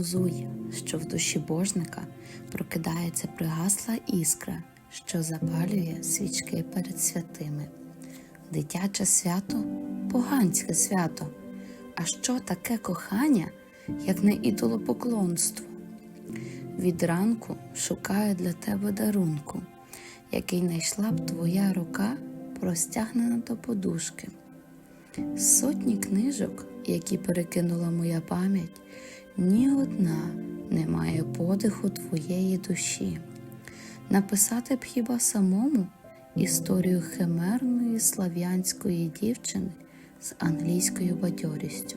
глузуй, що в душі божника прокидається пригасла іскра, що запалює свічки перед святими. Дитяче свято поганське свято. А що таке кохання, як не ідолопоклонство? Від ранку шукаю для тебе дарунку, який знайшла б твоя рука, простягнена до подушки. Сотні книжок, які перекинула моя пам'ять, ні одна не має подиху твоєї душі. Написати б хіба самому історію химерної слав'янської дівчини з англійською бадьорістю.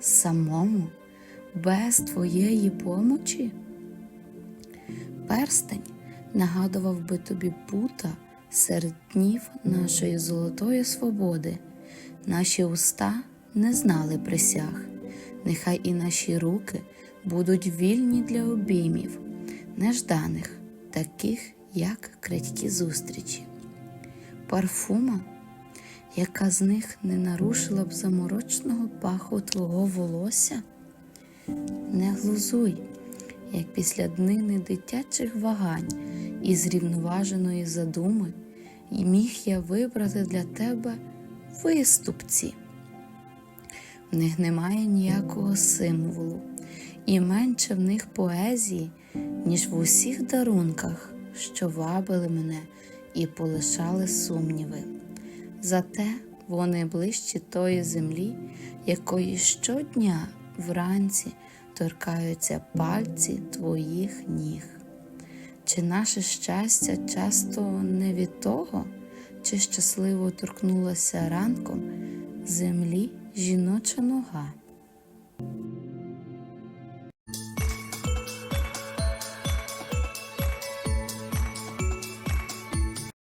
Самому, без твоєї помочі? Перстень нагадував би тобі пута серед днів нашої золотої свободи. Наші уста не знали присяг, нехай і наші руки будуть вільні для обіймів, нежданих, таких, як крадькі зустрічі. Парфума, яка з них не нарушила б заморочного паху твого волосся, не глузуй, як після днини дитячих вагань і зрівноваженої задуми, і міг я вибрати для тебе виступці. В них немає ніякого символу, і менше в них поезії, ніж в усіх дарунках, що вабили мене і полишали сумніви. Зате вони ближчі тої землі, якої щодня вранці торкаються пальці твоїх ніг. Чи наше щастя часто не від того, чи щасливо торкнулася ранком землі жіноча нога?